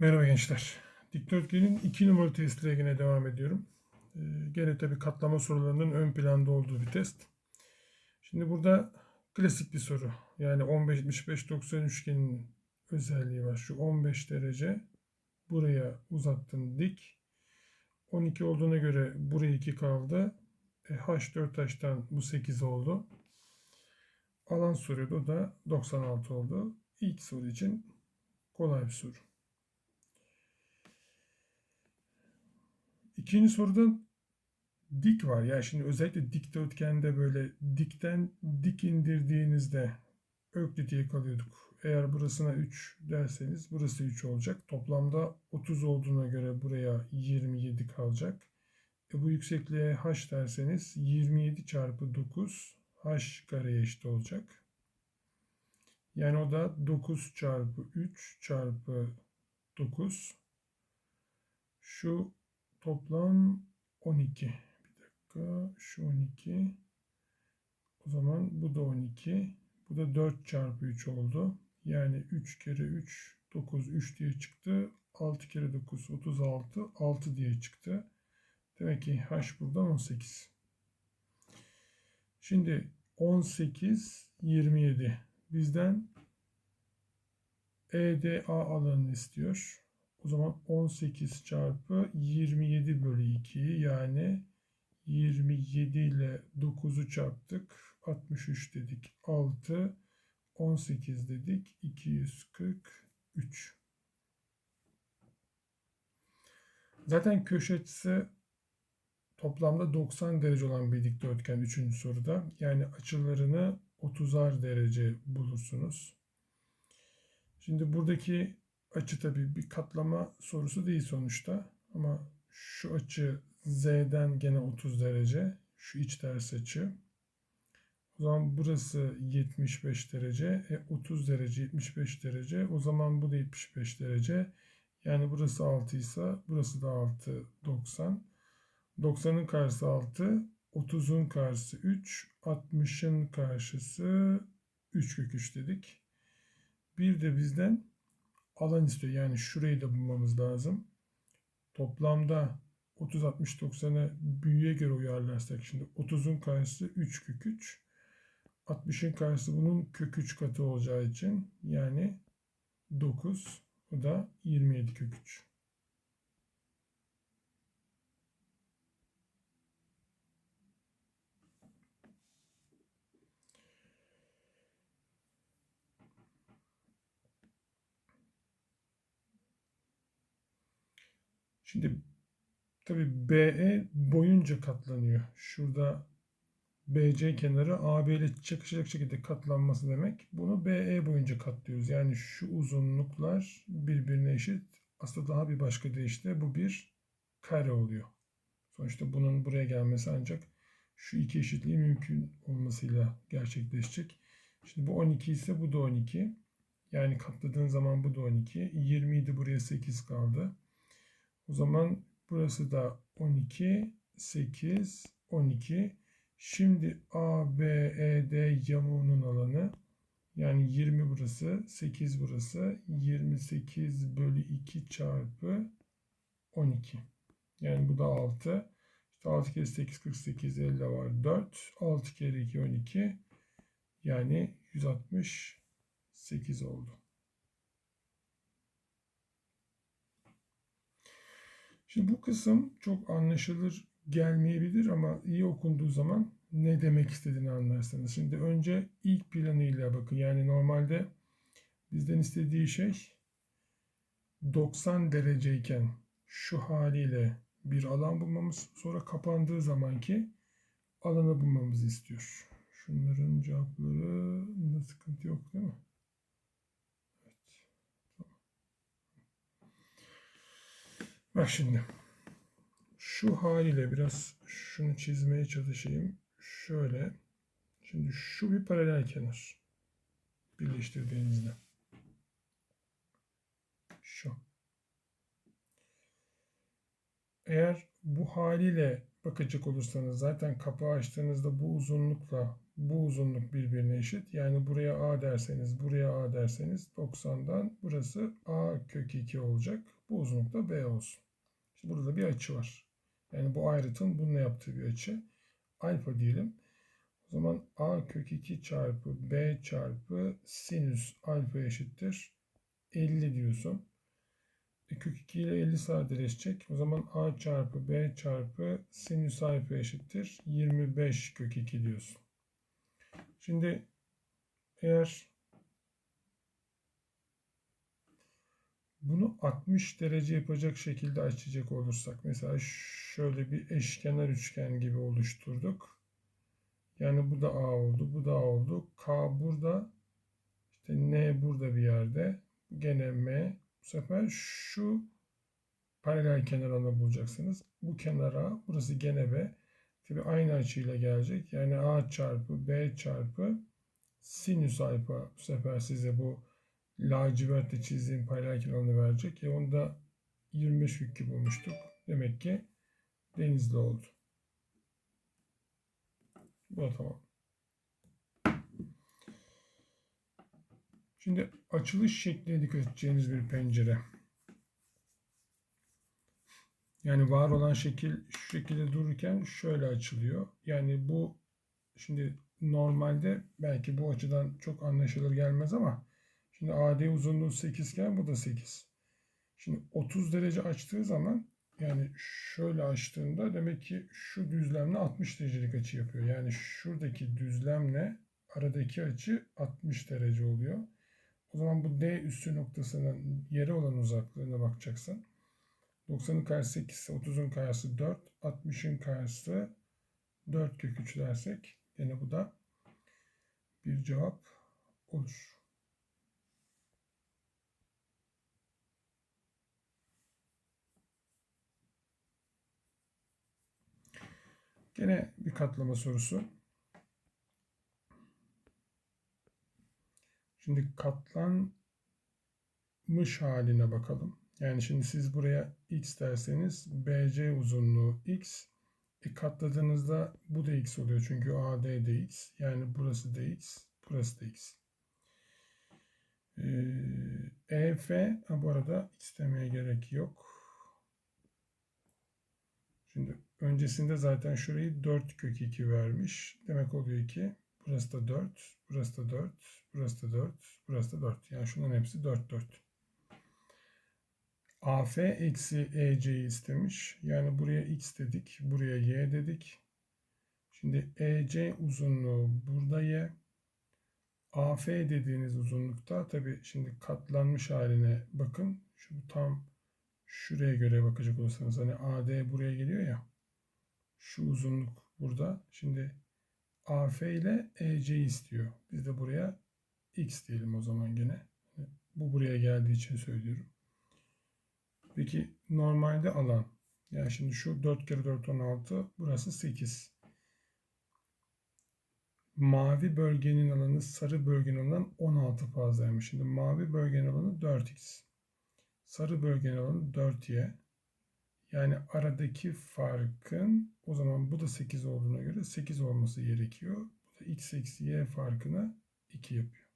Merhaba gençler. Dikdörtgenin 2 numaralı testiyle yine devam ediyorum. Ee, gene tabi katlama sorularının ön planda olduğu bir test. Şimdi burada klasik bir soru. Yani 15-75-90 üçgenin özelliği var. Şu 15 derece buraya uzattım dik. 12 olduğuna göre buraya 2 kaldı. E, H4H'tan bu 8 oldu. Alan soruyordu. O da 96 oldu. İlk soru için kolay bir soru. İkinci soruda dik var. Yani şimdi özellikle dikdörtgende böyle dikten dik indirdiğinizde Öklit'i yakalıyorduk. Eğer burasına 3 derseniz burası 3 olacak. Toplamda 30 olduğuna göre buraya 27 kalacak. E bu yüksekliğe h derseniz 27 çarpı 9 h kareye eşit olacak. Yani o da 9 çarpı 3 çarpı 9. Şu toplam 12. Bir dakika şu 12. O zaman bu da 12. Bu da 4 çarpı 3 oldu. Yani 3 kere 3 9 3 diye çıktı. 6 kere 9 36 6 diye çıktı. Demek ki h buradan 18. Şimdi 18 27 bizden EDA alanını istiyor. O zaman 18 çarpı 27 bölü 2 yani 27 ile 9'u çarptık. 63 dedik. 6 18 dedik. 243. Zaten köşe açısı toplamda 90 derece olan bir dikdörtgen 3. soruda. Yani açılarını 30'ar derece bulursunuz. Şimdi buradaki açı tabii bir katlama sorusu değil sonuçta. Ama şu açı Z'den gene 30 derece. Şu iç ters açı. O zaman burası 75 derece. E 30 derece 75 derece. O zaman bu da 75 derece. Yani burası 6 ise burası da 6 90. 90'ın karşısı 6. 30'un karşısı 3. 60'ın karşısı 3 kök 3 dedik. Bir de bizden alan istiyor. Yani şurayı da bulmamız lazım. Toplamda 30, 60, 90'ı büyüye göre uyarlarsak şimdi 30'un karşısı 3 kök 3. 60'ın karşısı bunun kök 3 katı olacağı için yani 9. O da 27 kök 3. Şimdi tabi BE boyunca katlanıyor. Şurada BC kenarı AB ile çakışacak şekilde katlanması demek. Bunu BE boyunca katlıyoruz. Yani şu uzunluklar birbirine eşit. Aslında daha bir başka deyişle bu bir kare oluyor. Sonuçta bunun buraya gelmesi ancak şu iki eşitliği mümkün olmasıyla gerçekleşecek. Şimdi bu 12 ise bu da 12. Yani katladığın zaman bu da 12. 20 idi buraya 8 kaldı. O zaman burası da 12, 8, 12. Şimdi A, B, E, D yamuğunun alanı yani 20 burası, 8 burası. 28 bölü 2 çarpı 12. Yani bu da 6. İşte 6 kere 8, 48, 50 var 4. 6 kere 2, 12. Yani 168 oldu. Şimdi bu kısım çok anlaşılır gelmeyebilir ama iyi okunduğu zaman ne demek istediğini anlarsınız. Şimdi önce ilk planıyla bakın. Yani normalde bizden istediği şey 90 dereceyken şu haliyle bir alan bulmamız sonra kapandığı zamanki alanı bulmamızı istiyor. Şunların cevapları sıkıntı yok değil mi? Bak şimdi. Şu haliyle biraz şunu çizmeye çalışayım. Şöyle. Şimdi şu bir paralel kenar. Birleştirdiğinizde. Şu. Eğer bu haliyle bakacak olursanız zaten kapağı açtığınızda bu uzunlukla bu uzunluk birbirine eşit. Yani buraya A derseniz, buraya A derseniz 90'dan burası A kök 2 olacak. Bu uzunluk da B olsun. Şimdi burada bir açı var. Yani bu ayrıtın bununla yaptığı bir açı. Alfa diyelim. O zaman A kök 2 çarpı B çarpı sinüs alfa eşittir. 50 diyorsun. Kök 2 ile 50 sadeleşecek. O zaman A çarpı B çarpı sinüs alfa eşittir. 25 kök 2 diyorsun. Şimdi eğer bunu 60 derece yapacak şekilde açacak olursak mesela şöyle bir eşkenar üçgen gibi oluşturduk. Yani bu da A oldu, bu da A oldu. K burada, işte N burada bir yerde. Gene M. Bu sefer şu paralel kenarını bulacaksınız. Bu kenara, burası gene B. Tabi aynı açıyla gelecek. Yani A çarpı B çarpı sinüs alfa bu sefer size bu lacivertle çizdiğim paralel kenarını verecek. E onu da 25 yükü bulmuştuk. Demek ki denizli oldu. Bu tamam. Şimdi açılış şekline dikkat edeceğiniz bir pencere. Yani var olan şekil şu şekilde dururken şöyle açılıyor. Yani bu şimdi normalde belki bu açıdan çok anlaşılır gelmez ama şimdi AD uzunluğu 8 iken bu da 8. Şimdi 30 derece açtığı zaman yani şöyle açtığında demek ki şu düzlemle 60 derecelik açı yapıyor. Yani şuradaki düzlemle aradaki açı 60 derece oluyor. O zaman bu D üssü noktasının yere olan uzaklığına bakacaksın. 90'ın karşısı 8 ise 30'un karşısı 4, 60'ın karşısı 4 kök 3 dersek yine bu da bir cevap olur. Gene bir katlama sorusu. Şimdi katlanmış haline bakalım. Yani şimdi siz buraya x derseniz BC uzunluğu x. E katladığınızda bu da x oluyor. Çünkü AD de x. Yani burası da x. Burası da x. Ee, EF ha bu arada x gerek yok. Şimdi öncesinde zaten şurayı 4 kök 2 vermiş. Demek oluyor ki burası da 4, burası da 4, burası da 4, burası da 4. Yani şunların hepsi 4 4. AF eksi EC'yi istemiş. Yani buraya x dedik. Buraya y dedik. Şimdi EC uzunluğu burada y. AF dediğiniz uzunlukta tabi şimdi katlanmış haline bakın. Şu tam şuraya göre bakacak olursanız hani AD buraya geliyor ya. Şu uzunluk burada. Şimdi AF ile EC istiyor. Biz de buraya x diyelim o zaman gene. Bu buraya geldiği için söylüyorum. Peki normalde alan. Yani şimdi şu 4 kere 4 16 burası 8. Mavi bölgenin alanı sarı bölgenin alanı 16 fazlaymış. Şimdi mavi bölgenin alanı 4x. Sarı bölgenin alanı 4y. Yani aradaki farkın o zaman bu da 8 olduğuna göre 8 olması gerekiyor. Bu da x eksi y farkını 2 yapıyor.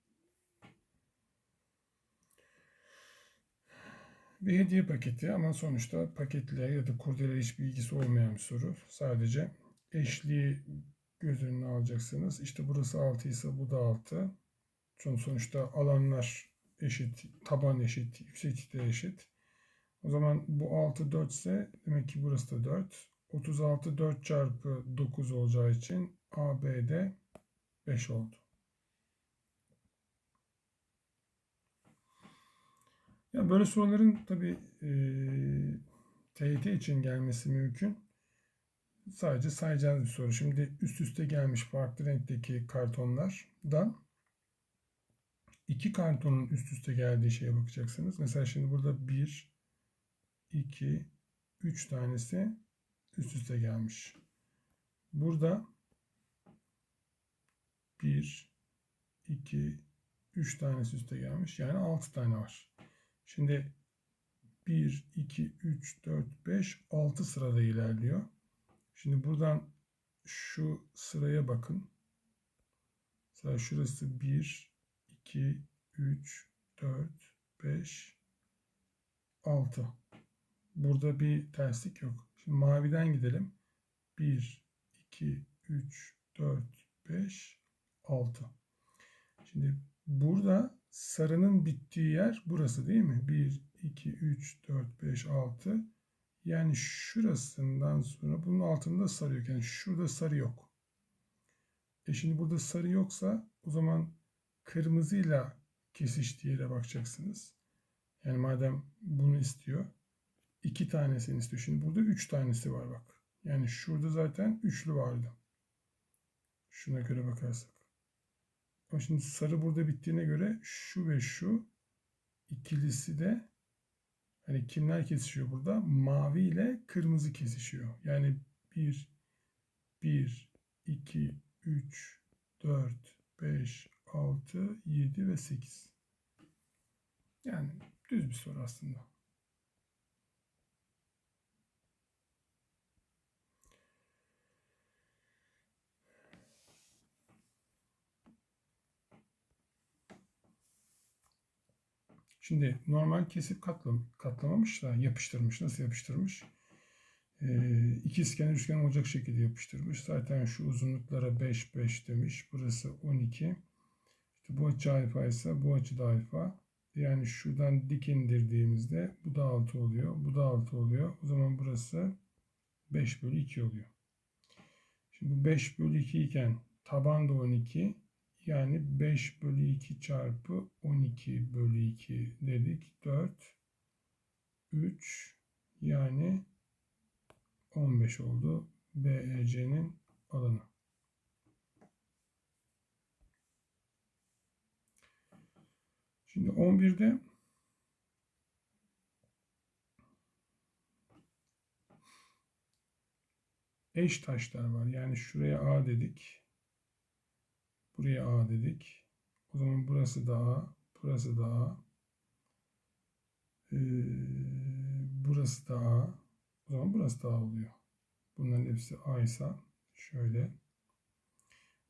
Bir hediye paketi ama sonuçta paketle ya da kurdele hiçbir ilgisi olmayan bir soru. Sadece eşliği göz önüne alacaksınız. İşte burası 6 ise bu da 6. Sonuçta alanlar eşit, taban eşit, yükseklikler eşit. O zaman bu 6 4 ise demek ki burası da 4. 36 4 çarpı 9 olacağı için AB'de 5 oldu. Ya böyle soruların tabi e, TYT için gelmesi mümkün. Sadece sayacağınız bir soru. Şimdi üst üste gelmiş farklı renkteki kartonlardan iki kartonun üst üste geldiği şeye bakacaksınız. Mesela şimdi burada bir, iki, üç tanesi üst üste gelmiş. Burada bir, iki, üç tanesi üste gelmiş. Yani altı tane var. Şimdi 1, 2, 3, 4, 5, 6 sırada ilerliyor. Şimdi buradan şu sıraya bakın. Mesela şurası 1, 2, 3, 4, 5, 6. Burada bir terslik yok. Şimdi maviden gidelim. 1, 2, 3, 4, 5, 6. Şimdi burada sarının bittiği yer burası değil mi? 1, 2, 3, 4, 5, 6. Yani şurasından sonra bunun altında sarı yok. Yani şurada sarı yok. E şimdi burada sarı yoksa o zaman kırmızıyla kesiştiği yere bakacaksınız. Yani madem bunu istiyor. İki tanesini istiyor. Şimdi burada üç tanesi var bak. Yani şurada zaten üçlü vardı. Şuna göre bakarsak. Ama şimdi sarı burada bittiğine göre şu ve şu ikilisi de hani kimler kesişiyor burada? Mavi ile kırmızı kesişiyor. Yani 1 1 2 3 4 5 6 7 ve 8. Yani düz bir soru aslında. Şimdi normal kesip katlam, katlamamış da yapıştırmış. Nasıl yapıştırmış? Ee, ikizkenar üçgen olacak şekilde yapıştırmış. Zaten şu uzunluklara 5 5 demiş. Burası 12. İşte bu açı alfa ise bu açı da alfa. Yani şuradan dik indirdiğimizde bu da 6 oluyor. Bu da 6 oluyor. O zaman burası 5 bölü 2 oluyor. Şimdi bu 5 bölü 2 iken taban da 12. Yani 5 bölü 2 çarpı 12 bölü 2 dedik. 4, 3 yani 15 oldu. BEC'nin alanı. Şimdi 11'de eş taşlar var. Yani şuraya A dedik. Buraya A dedik. O zaman burası da A. Burası da A. Ee, burası da A. O zaman burası da A oluyor. Bunların hepsi A ise şöyle.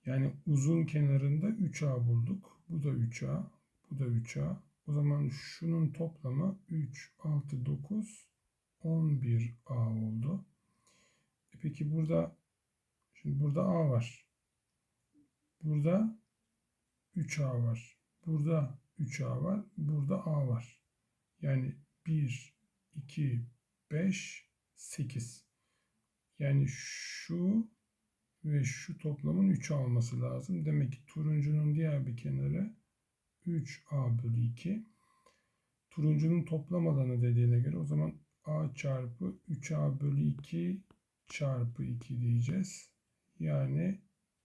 Yani uzun kenarında 3A bulduk. Bu da 3A. Bu da 3A. O zaman şunun toplamı 3, 6, 9, 11A oldu. E peki burada şimdi burada A var. Burada 3A var. Burada 3A var. Burada A var. Yani 1, 2, 5, 8. Yani şu ve şu toplamın 3 alması lazım. Demek ki turuncunun diğer bir kenarı 3A bölü 2. Turuncunun toplam alanı dediğine göre o zaman A çarpı 3A bölü 2 çarpı 2 diyeceğiz. Yani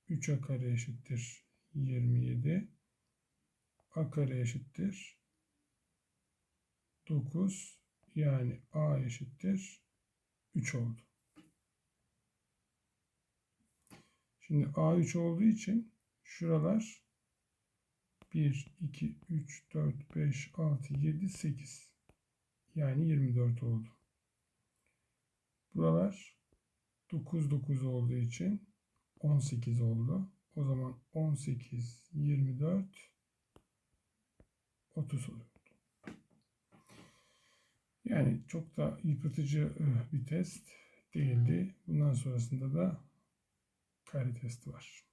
3A kare eşittir 27. A kare eşittir 9. Yani A eşittir 3 oldu. Şimdi A3 olduğu için şuralar 1, 2, 3, 4, 5, 6, 7, 8. Yani 24 oldu. Buralar 9, 9 olduğu için 18 oldu. O zaman 18, 24, 30 oluyor. Yani çok da yıpratıcı bir test değildi. Bundan sonrasında da kare testi var.